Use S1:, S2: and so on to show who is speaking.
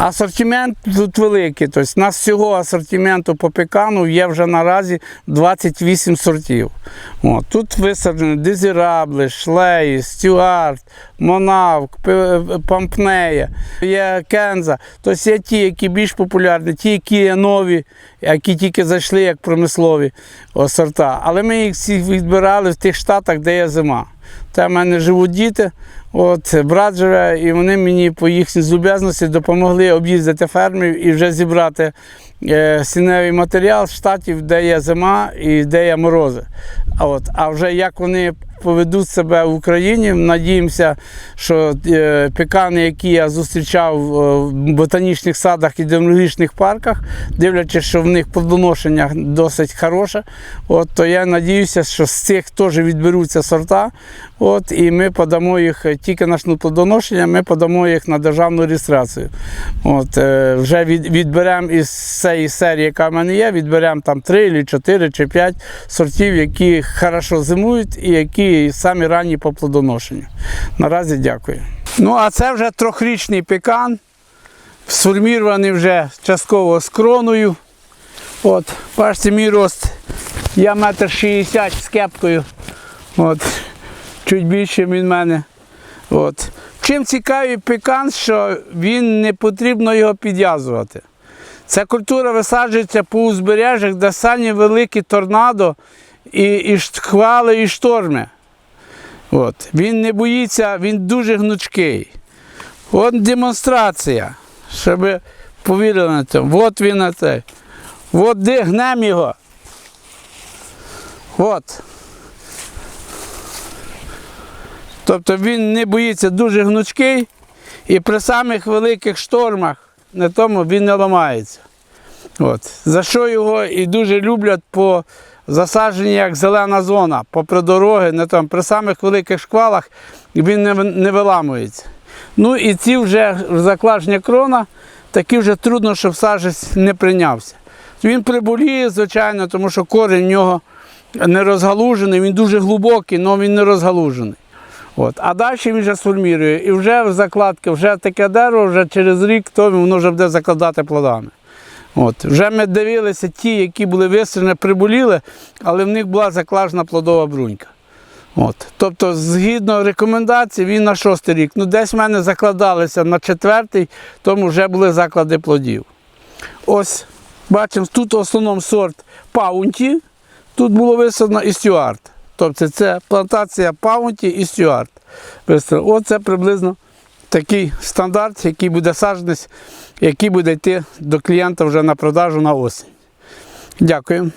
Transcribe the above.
S1: Асортимент тут великий. Тобто, у нас всього асортименту по пекану є вже наразі 28 сортів. От, тут висаджені дезірабли, шлеї, стюарт, монавк, пампнея, є кенза. Тобто є ті, які більш популярні, ті, які є нові, які тільки зайшли як промислові сорта. Але ми їх всіх відбирали в тих штатах, де є зима. Там в мене живуть діти, от брат живе, і вони мені по їхній зуб'язності допомогли об'їздити фермів і вже зібрати е, сіневий матеріал з штатів, де є зима і де є морози. От, а вже як вони поведуть себе в Україні, надіємося, що е, пекани, які я зустрічав е, в ботанічних садах і демонологічних парках, дивлячись, що в них плодоношення досить хороше, от, то я надіюся, що з цих теж відберуться сорта. От, і ми подамо їх тільки на плодоношення, ми подамо їх на державну реєстрацію. От, е, вже від, відберемо із цієї серії, яка в мене є, відберемо там 3, чи 4 чи 5 сортів, які хорошо зимують і які самі ранні по плодоношенню. Наразі дякую. Ну, а це вже трьохрічний пекан, сформірований вже частково з кроною. От, бачите, мій рост. Я метр шістдесят з кепкою. От, чуть більше від мене. От. Чим цікавий пекан, що він не потрібно його підв'язувати. Ця культура висаджується по узбережжях, де самі великі торнадо і, і хвали, і шторми. От. Він не боїться, він дуже гнучкий. От демонстрація, щоб повірили на це. От він на це. От де гнем його. От. Тобто він не боїться дуже гнучкий і при самих великих штормах на тому він не ламається. От. За що його і дуже люблять по засадженні як зелена зона, попри дороги, не там, при самих великих шквалах він не, не виламується. Ну і ці вже заклаження крона, такі вже трудно, щоб саджець не прийнявся. Він приболіє, звичайно, тому що корінь в нього не розгалужений, він дуже глибокий, але він не розгалужений. От. А далі він вже сформірує. І вже в закладки, вже таке дерево, вже через рік то воно вже буде закладати плодами. От. Вже ми дивилися ті, які були вистріляні, приболіли, але в них була заклажена плодова брунька. От. Тобто, згідно рекомендацій, він на шостий рік. Ну, десь в мене закладалися на четвертий, тому вже були заклади плодів. Ось, бачимо, тут в основному сорт паунті, тут було висаджено і стюарт. Тобто це плантація паунті і стюарт. Оце приблизно такий стандарт, який буде саджанець, який буде йти до клієнта вже на продажу на осінь. Дякую.